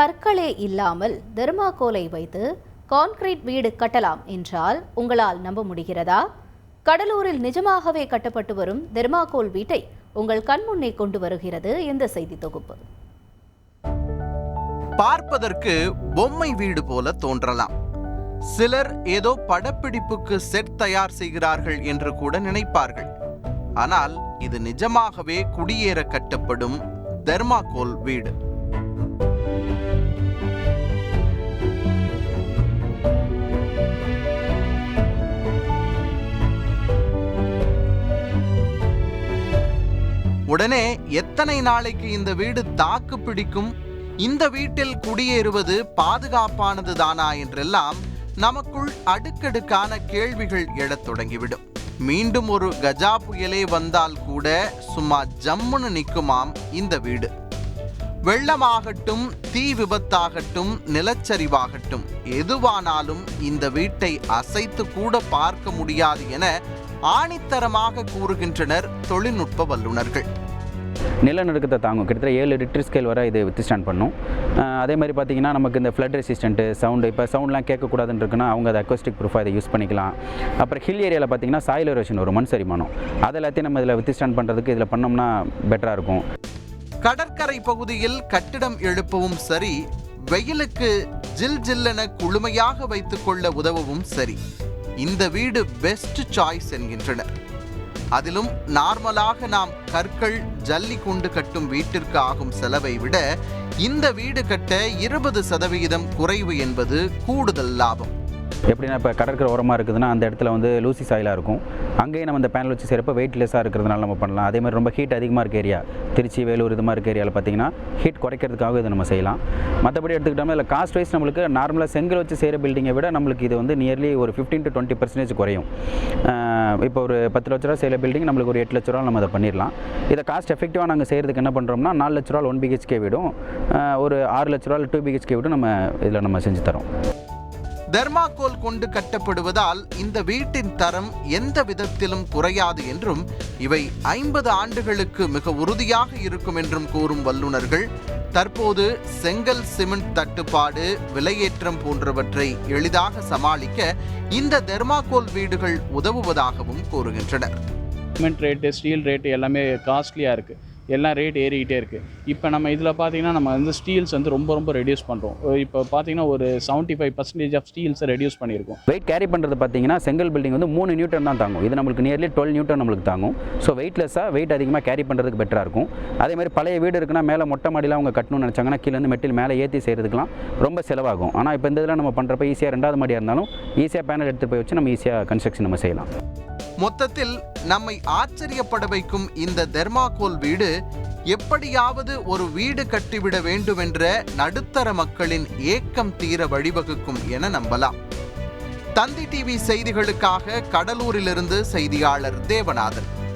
கற்களே இல்லாமல் தெர்மாகோலை வைத்து கான்கிரீட் வீடு கட்டலாம் என்றால் உங்களால் நம்ப முடிகிறதா? கடலூரில் நிஜமாகவே கட்டப்பட்டு வரும் தெர்மாகோல் வீட்டை உங்கள் கண்முன்னே கொண்டு வருகிறது இந்த செய்தி தொகுப்பு? பார்ப்பதற்கு பொம்மை வீடு போல தோன்றலாம். சிலர் ஏதோ படப்பிடிப்புக்கு செட் தயார் செய்கிறார்கள் என்று கூட நினைப்பார்கள். ஆனால் இது நிஜமாகவே குடியேற கட்டப்படும் தெர்மாகோல் வீடு. உடனே எத்தனை நாளைக்கு இந்த வீடு தாக்கு பிடிக்கும் இந்த வீட்டில் குடியேறுவது பாதுகாப்பானது தானா என்றெல்லாம் நமக்குள் அடுக்கடுக்கான கேள்விகள் எழத் தொடங்கிவிடும். மீண்டும் ஒரு கஜா புயலே வந்தால் கூட சும்மா ஜம்முன்னு நிற்குமாம் இந்த வீடு. வெள்ளமாகட்டும் தீ விபத்தாகட்டும் நிலச்சரிவாகட்டும் எதுவானாலும் இந்த வீட்டை அசைத்து கூட பார்க்க முடியாது என ஆணித்தரமாக கூறுகின்றனர் தொழில்நுட்ப வல்லுநர்கள். நிலநடுக்கத்தை தாங்கும். கிட்டத்தட்ட ஏழு ரிட்டர் ஸ்கேல் வரை இது வித்து ஸ்டாண்ட் பண்ணும். அதே மாதிரி பார்த்தீங்கன்னா நமக்கு இந்த ஃப்ளட் ரெசிஸ்டன்ட்டு சவுண்டு இப்போ சவுண்ட்லாம் கேட்கக்கூடாதுன்னு இருக்குன்னா அவங்க அதை அக்வஸ்டிக் ப்ரூஃபாக இதை யூஸ் பண்ணிக்கலாம். அப்புறம் ஹில் ஏரியாவில் பார்த்தீங்கன்னா சாயில் எரோஷன் ஒரு மண் சரிமானம். அது எல்லாத்தையும் நம்ம இதில் வித்து ஸ்டாண்ட் பண்ணுறதுக்கு இதில் பண்ணோம்னா பெட்டராக இருக்கும். கடற்கரை பகுதியில் கட்டிடம் எழுப்பவும் சரி வெயிலுக்கு ஜில் ஜில்லென குளுமையாக வைத்துக் கொள்ள உதவவும் சரி. இந்த வீடு பெஸ்ட் சாய்ஸ் என்கின்றனர் அதிலும் நார்மலாக நாம் கற்கள் ஜல்லி கொண்டு கட்டும் வீட்டிற்கு ஆகும் செலவை விட இந்த வீடு கட்ட இருபது சதவிகிதம் குறைவு என்பது கூடுதல் லாபம். எப்படின்னா இப்போ கடற்கரை ஓரமாக இருக்குதுன்னா அந்த இடத்துல வந்து லூசி சாயிலாக இருக்கும். அங்கேயே நம்ம இந்த பேனல் வச்சு செய்கிறப்ப வெயிட்லெஸ்ஸாக இருக்கிறதுனால நம்ம பண்ணலாம். அதே மாதிரி ரொம்ப ஹீட் அதிகமாக இருக்க ஏரியா திருச்சி வேலூர் இது மாதிரி இருக்க ஏரியாவில் பார்த்தீங்கன்னா ஹீட் குறைக்கிறதுக்காக இதை நம்ம செய்யலாம். மற்றபடி எடுத்துக்கிட்டோம்னா இல்லை காஸ்ட் வைஸ் நம்மளுக்கு நார்மலாக செங்கல் வச்சு செய்கிற பில்டிங்கை விட நம்மளுக்கு இது வந்து நியர்லி ஒரு ஃபிஃப்டீன் டு டுவெண்ட்டி பர்சன்டேஜ் குறையும். இப்போ ஒரு பத்து லட்ச ரூபா செய்கிற பில்டிங் நம்மளுக்கு ஒரு எட்டு லட்ச ரூபா நம்ம அதை பண்ணிடலாம் இதை காஸ்ட் எஃபெக்டிவாக நாங்கள் செய்கிறதுக்கு என்ன பண்ணுறோம்னா நாலு லட்ச ரூபா ஒன் பிஹெச்கே வீடும். ஒரு ஆறு லட்ச ரூபா டூ பிஹெச்கே வீடும் நம்ம இதில் நம்ம செஞ்சு தரோம். தெர்மாக்கோல் கொண்டு கட்டப்படுவதால் இந்த வீட்டின் தரம் எந்த விதத்திலும் குறையாது என்றும் இவை ஐம்பது ஆண்டுகளுக்கு மிக உறுதியாக இருக்கும் என்றும் கூறும் வல்லுநர்கள் தற்போது செங்கல் சிமெண்ட் தட்டுப்பாடு விலையேற்றம் போன்றவற்றை எளிதாக சமாளிக்க இந்த தெர்மாக்கோல் வீடுகள் உதவுவதாகவும் கூறுகின்றனர். சிமெண்ட் ரேட்டு ஸ்டீல் ரேட்டு எல்லாமே காஸ்ட்லியாக இருக்குது எல்லாம் ரேட் ஏறிக்கிட்டே இருக்குது இப்போ நம்ம இதில் பார்த்தீங்கன்னா நம்ம வந்து ஸ்டீல்ஸ் வந்து ரொம்ப ரொம்ப ரெடியூஸ் பண்ணுறோம் இப்போ பார்த்தீங்கன்னா ஒரு செவன்ட்டி ஃபைவ் பர்சன்டேஜ் ஆஃப் ஸ்டீல்ஸை ரெடியூஸ் பண்ணியிருக்கோம். வெயிட் கேரி பண்ணுறது பார்த்தீங்கன்னா செங்கல் பில்டிங் வந்து மூணு நியூட்டன் தான் தாங்கும். இது நம்மளுக்கு நியர்லி டுவெல் நியூட்டன் நம்மளுக்கு தாங்கும். ஸோ வெயிட்லெஸ்ஸாக வெயிட் அதிகமாக கேரி பண்ணுறதுக்கு பெட்டராக இருக்கும். அதே மாதிரி பழைய வீடு இருக்குன்னா மேலே மொட்டை மாடியில் அவங்க கட்டணும்னு நினச்சாங்கன்னா கீழே வந்து மெட்டில் மேலே ஏற்றி செய்கிறதுக்குலாம் ரொம்ப செலவாகும். ஆனால் இப்போ இந்த இதில் நம்ம பண்ணுறப்ப ஈஸியாக ரெண்டாவது மாடியாக இருந்தாலும் ஈஸியாக பேனல் எடுத்து போய் வச்சு நம்ம ஈஸியாக கன்ஸ்ட்ரக்ஷன் நம்ம செய்யலாம். மொத்தத்தில் நம்மை ஆச்சரியப்பட வைக்கும் இந்த தெர்மாகோல் வீடு எப்படியாவது ஒரு வீடு கட்டிவிட வேண்டுமென்ற நடுத்தர மக்களின் ஏக்கம் தீர வழிவகுக்கும் என நம்பலாம். தந்தி டிவி செய்திகளுக்காக கடலூரிலிருந்து செய்தியாளர் தேவநாதன்.